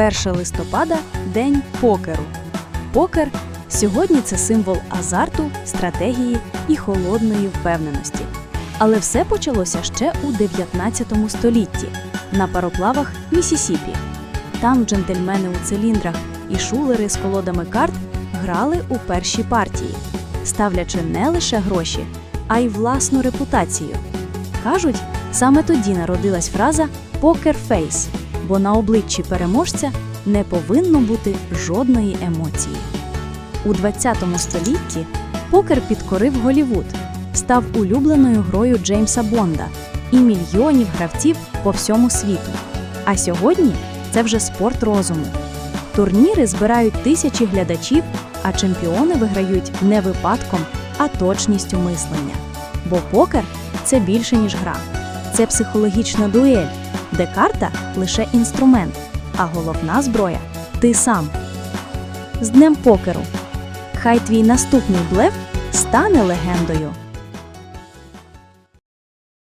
1 листопада День покеру. Покер сьогодні це символ азарту, стратегії і холодної впевненості. Але все почалося ще у 19 столітті на пароплавах Місісіпі. Там джентльмени у циліндрах і шулери з колодами карт грали у перші партії, ставлячи не лише гроші, а й власну репутацію. Кажуть, саме тоді народилась фраза «покер фейс», бо на обличчі переможця не повинно бути жодної емоції. У 20 столітті покер підкорив Голівуд, став улюбленою грою Джеймса Бонда і мільйонів гравців по всьому світу. А сьогодні це вже спорт розуму. Турніри збирають тисячі глядачів, а чемпіони виграють не випадком, а точністю мислення. Бо покер це більше, ніж гра. Це психологічна дуель, де карта лише інструмент, а головна зброя ти сам. З днем покеру! Хай твій наступний блеф стане легендою.